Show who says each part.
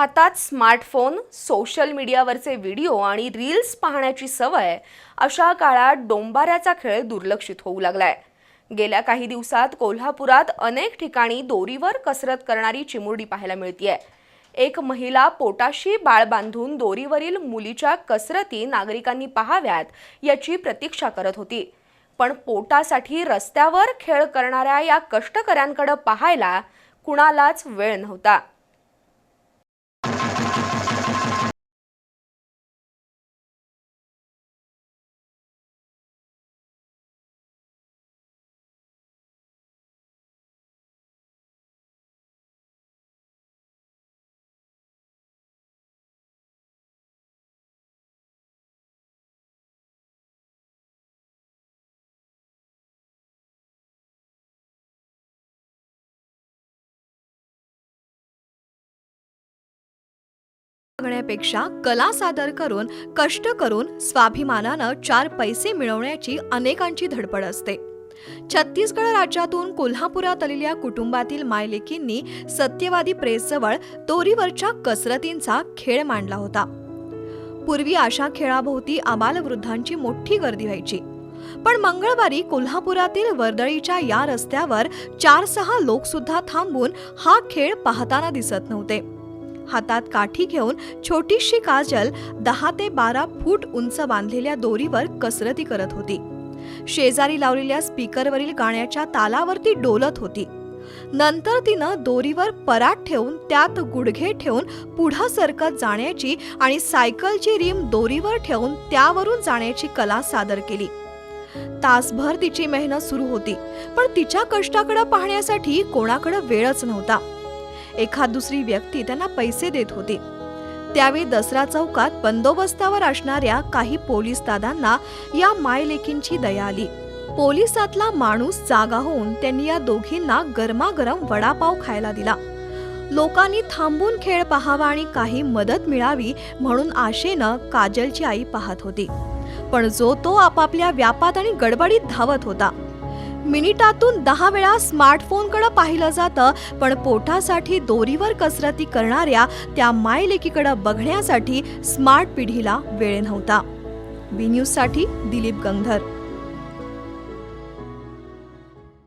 Speaker 1: हातात smartphone social मीडियावरचे video आणि रील्स पाहण्याची सवय अशा काळात डोंबाऱ्याचा खेळ दुर्लक्षित होऊ लागलाय. गेल्या काही दिवसात कोल्हापुरात अनेक ठिकाणी दोरीवर कसरत करणारी चिमुरडी पाहायला मिळतीये. एक महिला पोटाशी बाळ बांधून दोरीवरील मुलीच्या कसरती नागरिकांनी पाहाव्यात याची प्रतीक्षा करत होती. पण पोटासाठी रस्त्यावर खेळ करणाऱ्या या कष्टकऱ्यांकडे पाहायला कुणालाच वेळ नव्हता.
Speaker 2: बघण्यापेक्षा कला सादर करून कष्ट करून स्वाभिमानानं चार पैसे मिळवण्याची अनेकांची धडपड असते. छत्तीसगड राज्यातून कोल्हापुरात आलेल्या कुटुंबातील मायलेकींनी सत्यवादी प्रेसजवळ दोरीवरच्या कसरतींचा खेळ मांडला होता. पूर्वी अशा खेळाभोवती आबालवृद्धांची मोठी गर्दी व्हायची. पण मंगळवारी कोल्हापुरातील वर्दळीच्या या रस्त्यावर चार सहा लोकसुद्धा थांबून हा खेळ पाहताना दिसत नव्हते. हातात काठी घेऊन छोटीशी काजल दहा ते बारा फूट उंच बांधलेल्या दोरीवर कसरती करत होती. शेजारी लावलेल्या स्पीकरवरील गाण्याच्या तालावरती डोलत होती. नंतर तिनं दोरीवर परात ठेवून त्यात गुडघे ठेवून पुढं सरकत जाण्याची आणि सायकलची रिम दोरीवर ठेवून त्यावरून जाण्याची कला सादर केली. तासभर तिची मेहनत सुरू होती पण तिच्या कष्टाकडे पाहण्यासाठी कोणाकडे वेळच नव्हता. एखाद दुसरी व्यक्ती त्यांना पैसे देत होती. त्यावेळी दसरा चौकात बंदोबस्तावर असणाऱ्या काही पोलीस दादांना या मायलेकींची दया आली. पोलिसातला माणूस जागा होऊन त्यांनी या दोघींना गरमागरम वडापाव खायला दिला. लोकांनी थांबून खेळ पाहावा आणि काही मदत मिळावी म्हणून आशेनं काजलची आई पाहत होती. पण जो तो आपापल्या व्यापात आणि गडबडीत धावत होता. मिनिटातून दहा वेळा स्मार्टफोनकडे पाहिलं जातं पण पोटासाठी दोरीवर कसरती करणाऱ्या त्या मायलेकीकडे बघण्यासाठी स्मार्ट पिढीला वेळ नव्हता. बी न्यूजसाठी दिलीप गंधर.